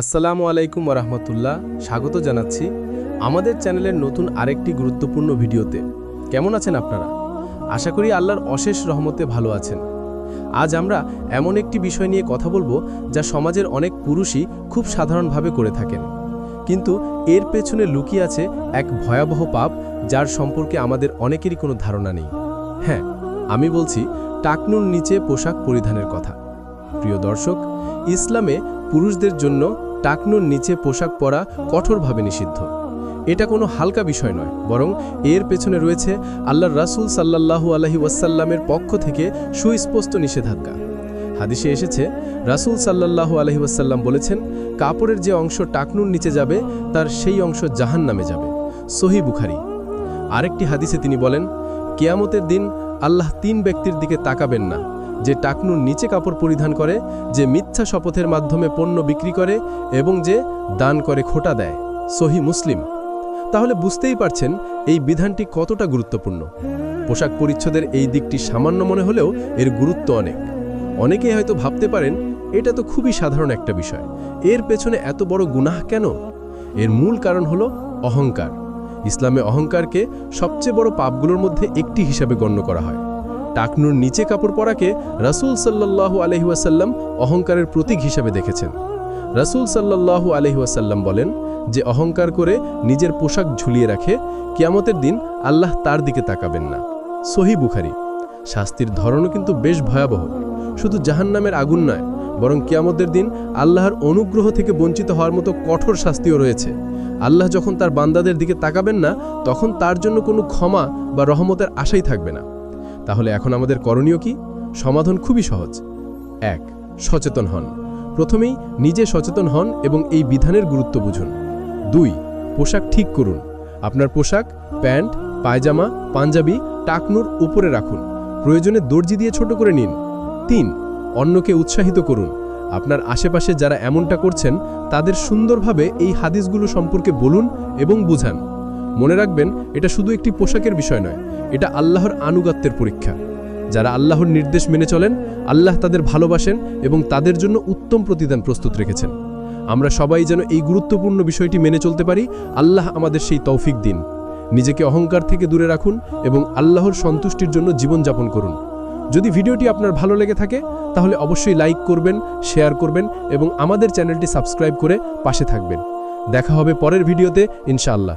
আসসালামু আলাইকুম ওরহমতুল্লাহ, স্বাগত জানাচ্ছি আমাদের চ্যানেলের নতুন আরেকটি গুরুত্বপূর্ণ ভিডিওতে। কেমন আছেন আপনারা? আশা করি আল্লাহর অশেষ রহমতে ভালো আছেন। আজ আমরা এমন একটি বিষয় নিয়ে কথা বলব যা সমাজের অনেক পুরুষই খুব সাধারণভাবে করে থাকেন। কিন্তু এর পেছনে লুকিয়ে আছে এক ভয়াবহ পাপ যার সম্পর্কে আমাদের অনেকেরই কোনো ধারণা নেই। হ্যাঁ আমি বলছি টাকনুর নিচে পোশাক পরিধানের কথা। প্রিয় দর্শক, ইসলামে পুরুষদের জন্য টাকনুর নিচে পোশাক পরা কঠোরভাবে নিষিদ্ধ। এটা কোনো হালকা বিষয় নয়, বরং এর পেছনে রয়েছে আল্লাহর রাসূল সাল্লাল্লাহু আলহি ওয়াসাল্লামের পক্ষ থেকে সুস্পষ্ট নিষেধাজ্ঞা। হাদিসে এসেছে, রাসূল সাল্লাল্লাহু আলহি ওয়াসাল্লাম বলেছেন, কাপড়ের যে অংশ টাকনুর নিচে যাবে, তার সেই অংশ জাহান নামে যাবে। সহি বুখারি। আরেকটি হাদিসে তিনি বলেন, কেয়ামতের দিন আল্লাহ তিন ব্যক্তির দিকে তাকাবেন না যে টাকনুর নিচে কাপড় পরিধান করে, যে মিথ্যা শপথের মাধ্যমে পণ্য বিক্রি করে এবং যে দান করে খোটা দেয়। সহি মুসলিম। তাহলে বুঝতেই পারছেন এই বিধানটি কতটা গুরুত্বপূর্ণ। পোশাক পরিচ্ছদের এই দিকটি সামান্য মনে হলেও এর গুরুত্ব অনেক। অনেকেই হয়তো ভাবতে পারেন, এটা তো খুবই সাধারণ একটা বিষয়। এর পেছনে এত বড় গুনাহ কেন? এর মূল কারণ হলো অহংকার। ইসলামে অহংকারকে সবচেয়ে বড় পাপগুলোর মধ্যে একটি হিসাবে গণ্য করা হয়। টাকনুর নিচে কাপড় পরাকে রাসূল সাল্লাল্লাহু আলহি ওয়াসাল্লাম অহংকারের প্রতীক হিসাবে দেখেছেন। রাসূল সাল্লাল্লাহু আলহি ওয়াসাল্লাম বলেন যে, অহংকার করে নিজের পোশাক ঝুলিয়ে রাখে, কিয়ামতের দিন আল্লাহ তার দিকে তাকাবেন না। সহি বুখারি। শাস্তির ধরনও কিন্তু বেশ ভয়াবহ। শুধু জাহান্নামের আগুন নয়, বরং কিয়ামতের দিন আল্লাহর অনুগ্রহ থেকে বঞ্চিত হওয়ার মতো কঠোর শাস্তিও রয়েছে। আল্লাহ যখন তার বান্দাদের দিকে তাকাবেন না, তখন তার জন্য কোনো ক্ষমা বা রহমতের আশাই থাকবে না। তাহলে এখন আমাদের করণীয় কি? সমাধান খুবই সহজ। এক, সচেতন হন। প্রথমেই নিজে সচেতন হন এবং এই বিধানের গুরুত্ব বুঝুন। দুই, পোশাক ঠিক করুন। আপনার পোশাক, প্যান্ট, পায়জামা, পাঞ্জাবি, টাকনুর উপরে রাখুন। প্রয়োজনে দর্জি দিয়ে ছোট করে নিন। তিন, অন্যকে উৎসাহিত করুন। আপনার আশেপাশে যারা এমনটা করছেন, তাদের সুন্দরভাবে এই হাদিসগুলো সম্পর্কে বলুন এবং বুঝান। মনে রাখবেন, এটা শুধু একটি পোশাকের বিষয় নয়, এটা আল্লাহর আনুগত্যের পরীক্ষা। যারা আল্লাহর নির্দেশ মেনে চলেন, আল্লাহ তাদের ভালোবাসেন এবং তাদের জন্য উত্তম প্রতিদান প্রস্তুত রেখেছেন। আমরা সবাই যেন এই গুরুত্বপূর্ণ বিষয়টি মেনে চলতে পারি, আল্লাহ আমাদের সেই তৌফিক দিন। নিজেকে অহংকার থেকে দূরে রাখুন এবং আল্লাহর সন্তুষ্টির জন্য জীবনযাপন করুন। যদি ভিডিওটি আপনার ভালো লেগে থাকে, তাহলে অবশ্যই লাইক করবেন, শেয়ার করবেন এবং আমাদের চ্যানেলটি সাবস্ক্রাইব করে পাশে থাকবেন। দেখা হবে পরের ভিডিওতে, ইনশাআল্লাহ।